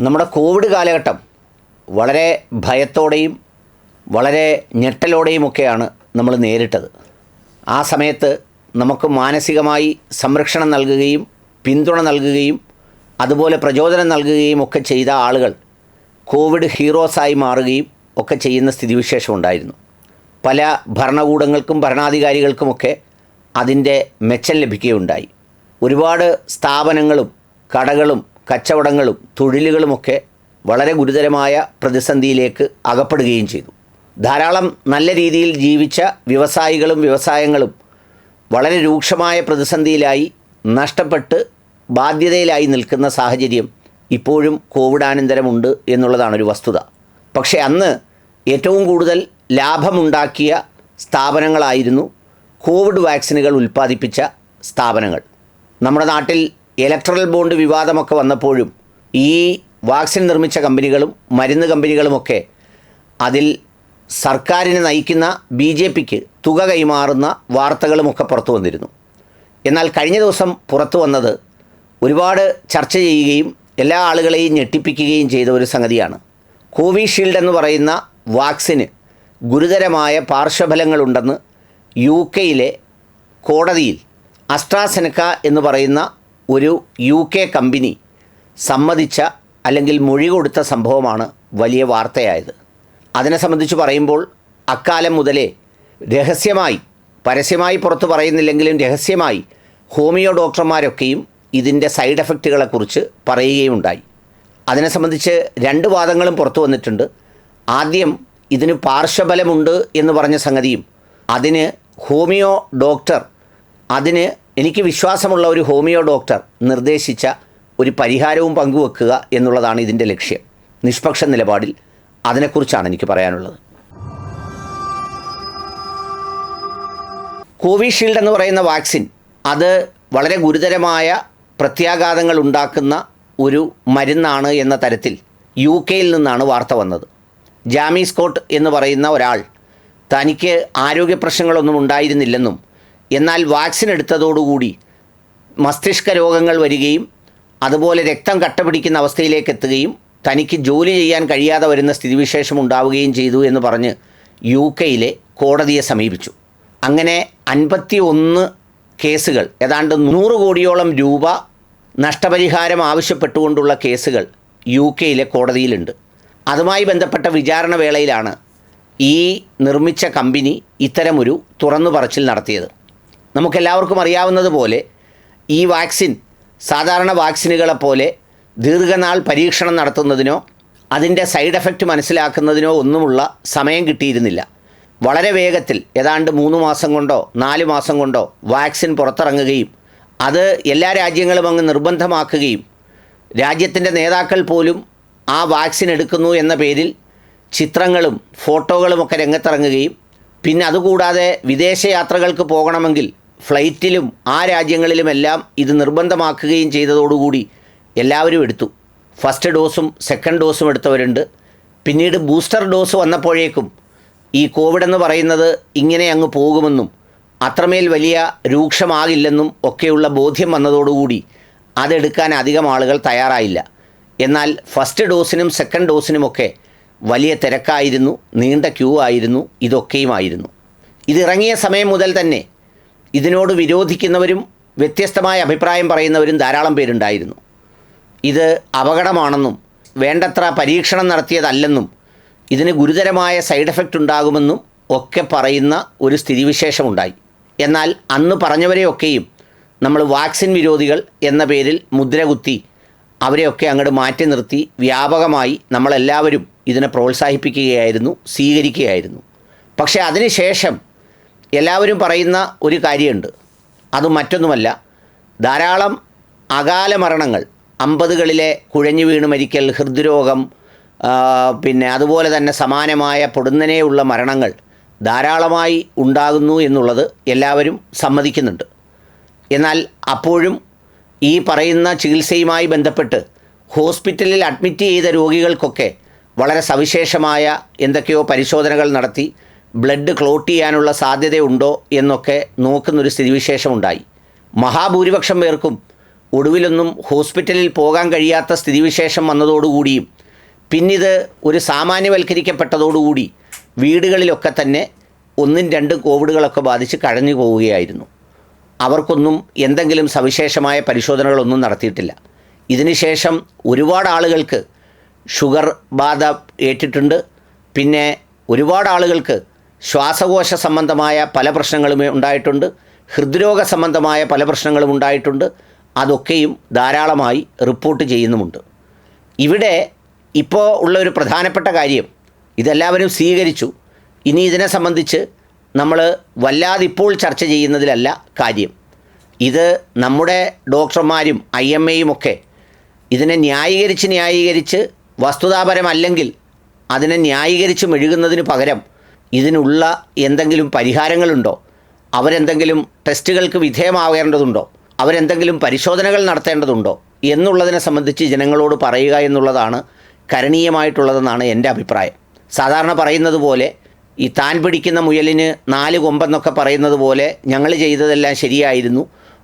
നമ്മുടെ കോവിഡ് കാലഘട്ടം വളരെ ഭയത്തോടെയും വളരെ ഞെട്ടലോടെയുമൊക്കെയാണ് നമ്മൾ നേരിട്ടത്. ആ സമയത്ത് നമുക്ക് മാനസികമായി സംരക്ഷണം നൽകുകയും പിന്തുണ നൽകുകയും അതുപോലെ പ്രചോദനം നൽകുകയും ഒക്കെ ചെയ്ത ആളുകൾ കോവിഡ് ഹീറോസായി മാറുകയും ഒക്കെ ചെയ്യുന്ന സ്ഥിതിവിശേഷം ഉണ്ടായിരുന്നു. പല ഭരണകൂടങ്ങൾക്കും ഭരണാധികാരികൾക്കുമൊക്കെ അതിന്റെ മെച്ചം ലഭിക്കുകയുണ്ടായി. ഒരുപാട് സ്ഥാപനങ്ങളും കടകളും കച്ചവടങ്ങളും തൊഴിലുകളുമൊക്കെ വളരെ ഗുരുതരമായ പ്രതിസന്ധിയിലേക്ക് അകപ്പെടുകയും ചെയ്തു. ധാരാളം നല്ല രീതിയിൽ ജീവിച്ച വ്യവസായികളും വ്യവസായങ്ങളും വളരെ രൂക്ഷമായ പ്രതിസന്ധിയിലായി നഷ്ടപ്പെട്ട് ബാധ്യതയിലായി നിൽക്കുന്ന സാഹചര്യം ഇപ്പോഴും കോവിഡാനന്തരമുണ്ട് എന്നുള്ളതാണ് ഒരു വസ്തുത. പക്ഷേ അന്ന് ഏറ്റവും കൂടുതൽ ലാഭമുണ്ടാക്കിയ സ്ഥാപനങ്ങളായിരുന്നു കോവിഡ് വാക്സിനുകൾ ഉൽപ്പാദിപ്പിച്ച സ്ഥാപനങ്ങൾ. നമ്മുടെ നാട്ടിൽ ഇലക്ട്രൽ ബോണ്ട് വിവാദമൊക്കെ വന്നപ്പോഴും ഈ വാക്സിൻ നിർമ്മിച്ച കമ്പനികളും മരുന്ന് കമ്പനികളുമൊക്കെ അതിൽ സർക്കാരിനെ നയിക്കുന്ന ബി ജെ പിക്ക് തുക കൈമാറുന്ന വാർത്തകളുമൊക്കെ പുറത്തു വന്നിരുന്നു. എന്നാൽ കഴിഞ്ഞ ദിവസം പുറത്തു വന്നത് ഒരുപാട് ചർച്ച ചെയ്യുകയും എല്ലാ ആളുകളെയും ഞെട്ടിപ്പിക്കുകയും ചെയ്ത ഒരു സംഗതിയാണ്. കോവിഷീൽഡ് എന്ന് പറയുന്ന വാക്സിന് ഗുരുതരമായ പാർശ്വഫലങ്ങളുണ്ടെന്ന് യു കെയിലെ കോടതിയിൽ അസ്ട്രാസെനക്ക എന്ന് പറയുന്ന ഒരു യു കെ കമ്പനി സമ്മതിച്ച അല്ലെങ്കിൽ മൊഴി കൊടുത്ത സംഭവമാണ് വലിയ വാർത്തയായത്. അതിനെ സംബന്ധിച്ച് പറയുമ്പോൾ അക്കാലം മുതലേ രഹസ്യമായി പരസ്യമായി പുറത്ത് പറയുന്നില്ലെങ്കിലും രഹസ്യമായി ഹോമിയോ ഡോക്ടർമാരൊക്കെയും ഇതിന്റെ സൈഡ് എഫക്റ്റുകളെക്കുറിച്ച് പറയുകയുണ്ടായി. അതിനെ സംബന്ധിച്ച് രണ്ട് വാദങ്ങളും പുറത്തു വന്നിട്ടുണ്ട്. ആദ്യം ഇതിന് പാർശ്വബലമുണ്ട് എന്ന് പറഞ്ഞ സംഗതിയും അതിന് ഹോമിയോ ഡോക്ടർ അതിന് എനിക്ക് വിശ്വാസമുള്ള ഒരു ഹോമിയോ ഡോക്ടർ നിർദ്ദേശിച്ച ഒരു പരിഹാരവും പങ്കുവെക്കുക എന്നുള്ളതാണ് ഇതിന്റെ ലക്ഷ്യം. നിഷ്പക്ഷ നിലപാടിൽ അതിനെക്കുറിച്ചാണ് എനിക്ക് പറയാനുള്ളത്. കോവിഷീൽഡ് എന്ന് പറയുന്ന വാക്സിൻ അത് വളരെ ഗുരുതരമായ പ്രത്യാഘാതങ്ങൾ ഉണ്ടാക്കുന്ന ഒരു മരുന്നാണ് എന്ന തരത്തിൽ യു കെയിൽ നിന്നാണ് വാർത്ത വന്നത്. ജാമി സ്കോട്ട് എന്ന് പറയുന്ന ഒരാൾ തനിക്ക് ആരോഗ്യ പ്രശ്നങ്ങളൊന്നും ഉണ്ടായിരുന്നില്ലെന്നും എന്നാൽ വാക്സിൻ എടുത്തതോടുകൂടി മസ്തിഷ്ക രോഗങ്ങൾ വരികയും അതുപോലെ രക്തം കട്ട പിടിക്കുന്ന അവസ്ഥയിലേക്ക് എത്തുകയും തനിക്ക് ജോലി ചെയ്യാൻ കഴിയാതെ വരുന്ന സ്ഥിതിവിശേഷം ഉണ്ടാവുകയും ചെയ്തു എന്ന് പറഞ്ഞ് യു കെയിലെ കോടതിയെ സമീപിച്ചു. അങ്ങനെ അൻപത്തി ഒന്ന് കേസുകൾ ഏതാണ്ട് നൂറ് കോടിയോളം രൂപ നഷ്ടപരിഹാരം ആവശ്യപ്പെട്ടുകൊണ്ടുള്ള കേസുകൾ യു കെയിലെ കോടതിയിലുണ്ട്. അതുമായി ബന്ധപ്പെട്ട വിചാരണ വേളയിലാണ് ഈ നിർമ്മിച്ച കമ്പനി ഇത്തരമൊരു തുറന്നു പറച്ചിൽ നടത്തിയത്. നമുക്കെല്ലാവർക്കും അറിയാവുന്നതുപോലെ ഈ വാക്സിൻ സാധാരണ വാക്സിനുകളെ പോലെ ദീർഘനാൾ പരീക്ഷണം നടത്തുന്നതിനോ അതിന്റെ സൈഡ് എഫക്റ്റ് മനസ്സിലാക്കുന്നതിനോ ഒന്നുമുള്ള സമയം കിട്ടിയിരുന്നില്ല. വളരെ വേഗത്തിൽ ഏതാണ്ട് മൂന്ന് മാസം കൊണ്ടോ നാല് മാസം കൊണ്ടോ വാക്സിൻ പുറത്തിറങ്ങുകയും അത് എല്ലാ രാജ്യങ്ങളും അങ്ങ് നിർബന്ധമാക്കുകയും രാജ്യത്തിന്റെ നേതാക്കൾ പോലും ആ വാക്സിൻ എടുക്കുന്നു എന്ന പേരിൽ ചിത്രങ്ങളും ഫോട്ടോകളുമൊക്കെ രംഗത്തിറങ്ങുകയും പിന്നെ അതുകൂടാതെ വിദേശയാത്രകൾക്ക് പോകണമെങ്കിൽ ഫ്ലൈറ്റിലും ആ രാജ്യങ്ങളിലുമെല്ലാം ഇത് നിർബന്ധമാക്കുകയും ചെയ്തതോടുകൂടി എല്ലാവരും എടുത്തു. ഫസ്റ്റ് ഡോസും സെക്കൻഡ് ഡോസും എടുത്തവരുണ്ട്. പിന്നീട് ബൂസ്റ്റർ ഡോസ് വന്നപ്പോഴേക്കും ഈ കോവിഡ് എന്ന് പറയുന്നത് ഇങ്ങനെ അങ്ങ് പോകുമെന്നും അത്രമേൽ വലിയ രൂക്ഷമാകില്ലെന്നും ഒക്കെയുള്ള ബോധ്യം വന്നതോടുകൂടി അതെടുക്കാൻ അധികം ആളുകൾ തയ്യാറായില്ല. എന്നാൽ ഫസ്റ്റ് ഡോസിനും സെക്കൻഡ് ഡോസിനുമൊക്കെ വലിയ തിരക്കായിരുന്നു നീണ്ട ക്യൂ ആയിരുന്നു ഇതൊക്കെയുമായിരുന്നു. ഇതിറങ്ങിയ സമയം മുതൽ തന്നെ ഇതിനോട് വിരോധിക്കുന്നവരും വ്യത്യസ്തമായ അഭിപ്രായം പറയുന്നവരും ധാരാളം പേരുണ്ടായിരുന്നു. ഇത് അപകടമാണെന്നും വേണ്ടത്ര പരീക്ഷണം നടത്തിയതല്ലെന്നും ഇതിന് ഗുരുതരമായ സൈഡ് എഫക്റ്റ് ഉണ്ടാകുമെന്നും ഒക്കെ പറയുന്ന ഒരു സ്ഥിതിവിശേഷമുണ്ടായി. എന്നാൽ അന്ന് പറഞ്ഞവരെയൊക്കെയും നമ്മൾ വാക്സിൻ വിരോധികൾ എന്ന പേരിൽ മുദ്രകുത്തി അവരെയൊക്കെ അങ്ങോട്ട് മാറ്റി നിർത്തി വ്യാപകമായി നമ്മളെല്ലാവരും ഇതിനെ പ്രോത്സാഹിപ്പിക്കുകയായിരുന്നു സ്വീകരിക്കുകയായിരുന്നു. പക്ഷേ അതിനുശേഷം എല്ലാവരും പറയുന്ന ഒരു കാര്യമുണ്ട്. അത് മറ്റൊന്നുമല്ല. ധാരാളം അകാല മരണങ്ങൾ അമ്പതുകളിലെ കുഴഞ്ഞു വീണ് മരിക്കൽ ഹൃദ്രോഗം പിന്നെ അതുപോലെ തന്നെ സമാനമായ പൊടുന്നനെയുള്ള മരണങ്ങൾ ധാരാളമായി ഉണ്ടാകുന്നു എന്നുള്ളത് എല്ലാവരും സമ്മതിക്കുന്നുണ്ട്. എന്നാൽ അപ്പോഴും ഈ പറയുന്ന ചികിത്സയുമായി ബന്ധപ്പെട്ട് ഹോസ്പിറ്റലിൽ അഡ്മിറ്റ് ചെയ്ത രോഗികൾക്കൊക്കെ വളരെ സവിശേഷമായ എന്തൊക്കെയോ പരിശോധനകൾ നടത്തി ബ്ലഡ് ക്ലോട്ട് ചെയ്യാനുള്ള സാധ്യതയുണ്ടോ എന്നൊക്കെ നോക്കുന്നൊരു സ്ഥിതിവിശേഷമുണ്ടായി. മഹാഭൂരിപക്ഷം പേർക്കും ഒടുവിലൊന്നും ഹോസ്പിറ്റലിൽ പോകാൻ കഴിയാത്ത സ്ഥിതിവിശേഷം വന്നതോടുകൂടിയും പിന്നിത് ഒരു സാമാന്യവൽക്കരിക്കപ്പെട്ടതോടുകൂടി വീടുകളിലൊക്കെ തന്നെ ഒന്നും രണ്ടും കോവിഡുകളൊക്കെ ബാധിച്ച് കഴഞ്ഞു പോവുകയായിരുന്നു. അവർക്കൊന്നും എന്തെങ്കിലും സവിശേഷമായ പരിശോധനകളൊന്നും നടത്തിയിട്ടില്ല. ഇതിനുശേഷം ഒരുപാട് ആളുകൾക്ക് ഷുഗർ ബാധ ഏറ്റിട്ടുണ്ട്. പിന്നെ ഒരുപാട് ആളുകൾക്ക് ശ്വാസകോശ സംബന്ധമായ പല പ്രശ്നങ്ങളും ഉണ്ടായിട്ടുണ്ട്. ഹൃദ്രോഗ സംബന്ധമായ പല പ്രശ്നങ്ങളും ഉണ്ടായിട്ടുണ്ട്. അതൊക്കെയും ധാരാളമായി റിപ്പോർട്ട് ചെയ്യുന്നുമുണ്ട്. ഇവിടെ ഇപ്പോൾ ഉള്ള ഒരു പ്രധാനപ്പെട്ട കാര്യം ഇതെല്ലാവരും സ്വീകരിച്ചു. ഇനി ഇതിനെ സംബന്ധിച്ച് നമ്മൾ വല്ലാതെ ഇപ്പോൾ ചർച്ച ചെയ്യുന്നതിലല്ല കാര്യം. ഇത് നമ്മുടെ ഡോക്ടർമാരും ഐ എം എയും ഒക്കെ ഇതിനെ ന്യായീകരിച്ച് ന്യായീകരിച്ച് വസ്തുതാപരമല്ലെങ്കിൽ അതിനെ ന്യായീകരിച്ച് മെഴുകുന്നതിന് പകരം ഇതിനുള്ള എന്തെങ്കിലും പരിഹാരങ്ങളുണ്ടോ? അവരെന്തെങ്കിലും ടെസ്റ്റുകൾക്ക് വിധേയമാവേണ്ടതുണ്ടോ അവരെന്തെങ്കിലും പരിശോധനകൾ നടത്തേണ്ടതുണ്ടോ? എന്നുള്ളതിനെ സംബന്ധിച്ച് ജനങ്ങളോട് പറയുക എന്നുള്ളതാണ് കരണീയമായിട്ടുള്ളതെന്നാണ് എന്റെ അഭിപ്രായം. സാധാരണ പറയുന്നത് പോലെ ഈ താൻ പിടിക്കുന്ന മുയലിന് നാല് കൊമ്പെന്നൊക്കെ പറയുന്നത് പോലെ ഞങ്ങൾ ചെയ്തതെല്ലാം ശരിയായിരുന്നു.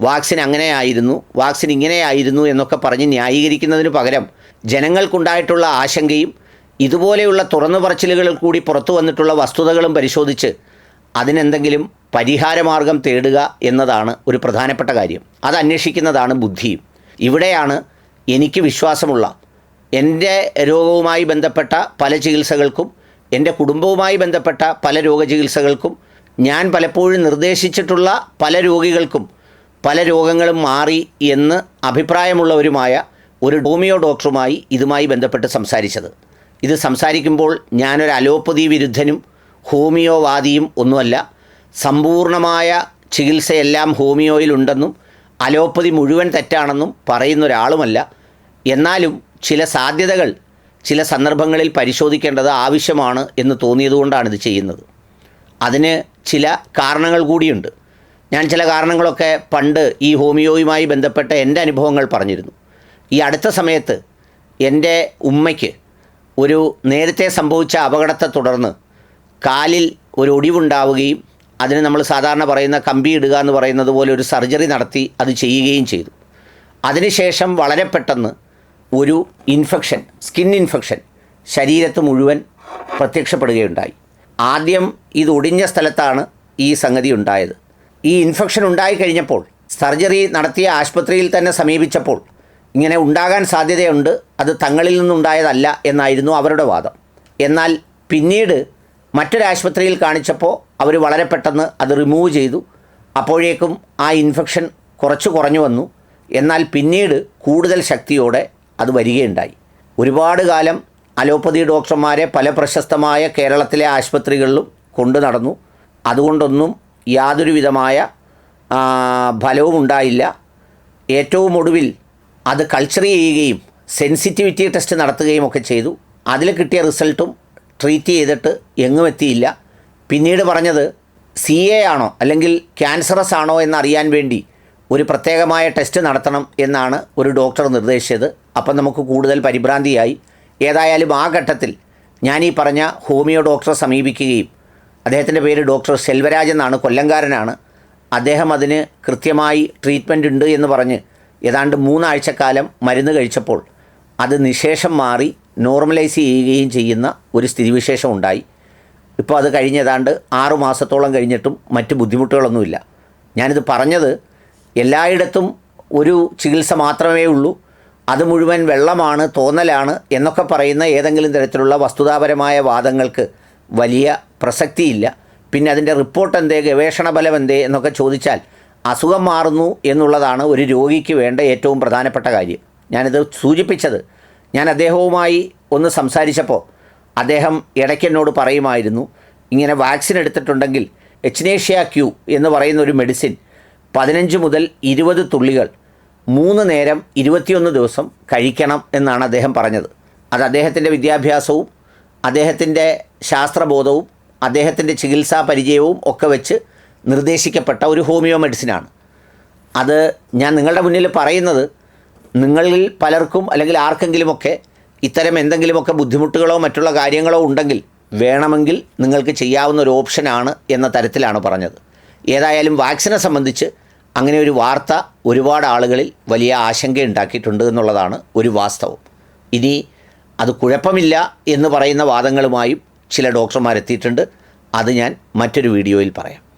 വാക്സിൻ അങ്ങനെയായിരുന്നു. വാക്സിൻ ഇങ്ങനെയായിരുന്നു എന്നൊക്കെ പറഞ്ഞ് ന്യായീകരിക്കുന്നതിന് പകരം ജനങ്ങൾക്കുണ്ടായിട്ടുള്ള ആശങ്കയും ഇതുപോലെയുള്ള തുറന്നു പറച്ചിലുകളിൽ കൂടി പുറത്തു വന്നിട്ടുള്ള വസ്തുതകളും പരിശോധിച്ച് അതിനെന്തെങ്കിലും പരിഹാരമാർഗം തേടുക എന്നതാണ് ഒരു പ്രധാനപ്പെട്ട കാര്യം. അത് അന്വേഷിക്കുന്നതാണ് ബുദ്ധിയും. ഇവിടെയാണ് എനിക്ക് വിശ്വാസമുള്ള എന്റെ രോഗവുമായി ബന്ധപ്പെട്ട പല ചികിത്സകൾക്കും എന്റെ കുടുംബവുമായി ബന്ധപ്പെട്ട പല രോഗചികിത്സകൾക്കും ഞാൻ പലപ്പോഴും നിർദ്ദേശിച്ചിട്ടുള്ള പല രോഗികൾക്കും പല രോഗങ്ങളും മാറി എന്ന് അഭിപ്രായമുള്ളവരുമായ ഒരു ഹോമിയോ ഡോക്ടറുമായി ഇതുമായി ബന്ധപ്പെട്ട് സംസാരിച്ചത്. ഇത് സംസാരിക്കുമ്പോൾ ഞാനൊരു അലോപ്പതി വിരുദ്ധനും ഹോമിയോവാദിയും ഒന്നുമല്ല സമ്പൂർണമായ ചികിത്സയെല്ലാം ഹോമിയോയിലുണ്ടെന്നും അലോപ്പതി മുഴുവൻ തെറ്റാണെന്നും പറയുന്ന ഒരാളുമല്ല എന്നാലും ചില സാധ്യതകൾ ചില സന്ദർഭങ്ങളിൽ പരിശോധിക്കേണ്ടത് ആവശ്യമാണ് എന്ന് തോന്നിയതുകൊണ്ടാണ് ഇത് ചെയ്യുന്നത്. അതിന് ചില കാരണങ്ങൾ കൂടിയുണ്ട്. ഞാൻ ചില കാരണങ്ങളൊക്കെ പണ്ട് ഈ ഹോമിയോയുമായി ബന്ധപ്പെട്ട എന്റെ അനുഭവങ്ങൾ പറഞ്ഞിരുന്നു. ഈ അടുത്ത സമയത്ത് എന്റെ ഉമ്മയ്ക്ക് ഒരു നേരത്തെ സംഭവിച്ച അപകടത്തെ തുടർന്ന് കാലിൽ ഒരു ഒടിവുണ്ടാവുകയും അതിന് നമ്മൾ സാധാരണ പറയുന്ന കമ്പി ഇടുക എന്ന് പറയുന്നത് പോലെ ഒരു സർജറി നടത്തി അത് ചെയ്യുകയും ചെയ്തു. അതിനുശേഷം വളരെ പെട്ടെന്ന് ഒരു ഇൻഫെക്ഷൻ സ്കിൻ ഇൻഫെക്ഷൻ ശരീരത്ത് മുഴുവൻ പ്രത്യക്ഷപ്പെടുകയുണ്ടായി. ആദ്യം ഇത് ഒടിഞ്ഞ സ്ഥലത്താണ് ഈ സംഗതി ഉണ്ടായത്. ഈ ഇൻഫെക്ഷൻ ഉണ്ടായി കഴിഞ്ഞപ്പോൾ സർജറി നടത്തിയ ആശുപത്രിയിൽ തന്നെ സമീപിച്ചപ്പോൾ ഇങ്ങനെ ഉണ്ടാകാൻ സാധ്യതയുണ്ട്. അത് തങ്ങളിൽ നിന്നുണ്ടായതല്ല എന്നായിരുന്നു അവരുടെ വാദം. എന്നാൽ പിന്നീട് മറ്റൊരാശുപത്രിയിൽ കാണിച്ചപ്പോൾ അവർ വളരെ പെട്ടെന്ന് അത് റിമൂവ് ചെയ്തു. അപ്പോഴേക്കും ആ ഇൻഫെക്ഷൻ കുറച്ച് കുറഞ്ഞു വന്നു. എന്നാൽ പിന്നീട് കൂടുതൽ ശക്തിയോടെ അത് വരികയുണ്ടായി. ഒരുപാട് കാലം അലോപ്പതി ഡോക്ടർമാരെ പല പ്രശസ്തമായ കേരളത്തിലെ ആശുപത്രികളിലും കൊണ്ടു നടന്നു. അതുകൊണ്ടൊന്നും യാതൊരുവിധമായ ഫലവും ഉണ്ടായില്ല. ഏറ്റവും ഒടുവിൽ അത് കൾച്ചർ ചെയ്യുകയും സെൻസിറ്റിവിറ്റി ടെസ്റ്റ് നടത്തുകയും ഒക്കെ ചെയ്തു. അതിൽ കിട്ടിയ റിസൾട്ടും ട്രീറ്റ് ചെയ്തിട്ട് എങ്ങും എത്തിയില്ല. പിന്നീട് പറഞ്ഞത് സി എ ആണോ അല്ലെങ്കിൽ ക്യാൻസറസ് ആണോ എന്നറിയാൻ വേണ്ടി ഒരു പ്രത്യേകമായ ടെസ്റ്റ് നടത്തണം എന്നാണ് ഒരു ഡോക്ടർ നിർദ്ദേശിച്ചത്. അപ്പം നമുക്ക് കൂടുതൽ പരിഭ്രാന്തിയായി. ഏതായാലും ആ ഘട്ടത്തിൽ ഞാൻ ഈ പറഞ്ഞ ഹോമിയോ ഡോക്ടറെ സമീപിക്കുകയും അദ്ദേഹത്തിന്റെ പേര് ഡോക്ടർ സെൽവരാജ് എന്നാണ് കൊല്ലംകാരനാണ്. അദ്ദേഹം അതിന് കൃത്യമായി ട്രീറ്റ്മെന്റ് ഉണ്ട് എന്ന് പറഞ്ഞ് ഏതാണ്ട് മൂന്നാഴ്ചക്കാലം മരുന്ന് കഴിച്ചപ്പോൾ അത് നിശേഷം മാറി നോർമലൈസ് ചെയ്യുകയും ചെയ്യുന്ന ഒരു സ്ഥിതിവിശേഷം ഉണ്ടായി. ഇപ്പോൾ അത് കഴിഞ്ഞ് ഏതാണ്ട് ആറു മാസത്തോളം കഴിഞ്ഞിട്ടും മറ്റ് ബുദ്ധിമുട്ടുകളൊന്നുമില്ല. ഞാനിത് പറഞ്ഞത് എല്ലായിടത്തും ഒരു ചികിത്സ മാത്രമേ ഉള്ളൂ. അത് മുഴുവൻ വെള്ളമാണ് തോന്നലാണ് എന്നൊക്കെ പറയുന്ന ഏതെങ്കിലും തരത്തിലുള്ള വസ്തുതാപരമായ വാദങ്ങൾക്ക് വലിയ പ്രസക്തിയില്ല. പിന്നെ അതിന്റെ റിപ്പോർട്ട് എന്തേ ഗവേഷണ ഫലം എന്തേ എന്നൊക്കെ ചോദിച്ചാൽ അസുഖം മാറുന്നു എന്നുള്ളതാണ് ഒരു രോഗിക്ക് വേണ്ട ഏറ്റവും പ്രധാനപ്പെട്ട കാര്യം. ഞാനിത് സൂചിപ്പിച്ചത്. ഞാൻ അദ്ദേഹവുമായി ഒന്ന് സംസാരിച്ചപ്പോൾ അദ്ദേഹം ഇടയ്ക്കെന്നോട് പറയുമായിരുന്നു ഇങ്ങനെ വാക്സിൻ എടുത്തിട്ടുണ്ടെങ്കിൽ എച്ച്നേഷ്യ ക്യൂ എന്ന് പറയുന്ന ഒരു മെഡിസിൻ പതിനഞ്ച് മുതൽ ഇരുപത് തുള്ളികൾ മൂന്ന് നേരം ഇരുപത്തിയൊന്ന് ദിവസം കഴിക്കണം എന്നാണ് അദ്ദേഹം പറഞ്ഞത്. അത് അദ്ദേഹത്തിന്റെ വിദ്യാഭ്യാസവും അദ്ദേഹത്തിന്റെ ശാസ്ത്രബോധവും അദ്ദേഹത്തിന്റെ ചികിത്സാ പരിചയവും ഒക്കെ വെച്ച് നിർദ്ദേശിക്കപ്പെട്ട ഒരു ഹോമിയോ മെഡിസിനാണ് അത് ഞാൻ നിങ്ങളുടെ മുന്നിൽ പറയുന്നത് നിങ്ങളിൽ പലർക്കും അല്ലെങ്കിൽ ആർക്കെങ്കിലുമൊക്കെ ഇത്തരം എന്തെങ്കിലുമൊക്കെ ബുദ്ധിമുട്ടുകളോ മറ്റുള്ള കാര്യങ്ങളോ ഉണ്ടെങ്കിൽ വേണമെങ്കിൽ നിങ്ങൾക്ക് ചെയ്യാവുന്ന ഒരു ഓപ്ഷനാണ് എന്ന തരത്തിലാണ് പറഞ്ഞത്. ഏതായാലും വാക്സിനെ സംബന്ധിച്ച് അങ്ങനെ ഒരു വാർത്ത ഒരുപാട് ആളുകളിൽ വലിയ ആശങ്ക ഉണ്ടാക്കിയിട്ടുണ്ട് എന്നുള്ളതാണ് ഒരു വാസ്തവം. ഇനി അത് കുഴപ്പമില്ല എന്ന് പറയുന്ന വാദങ്ങളുമായും ചില ഡോക്ടർമാരെത്തിയിട്ടുണ്ട് അത് ഞാൻ മറ്റൊരു വീഡിയോയിൽ പറയാം.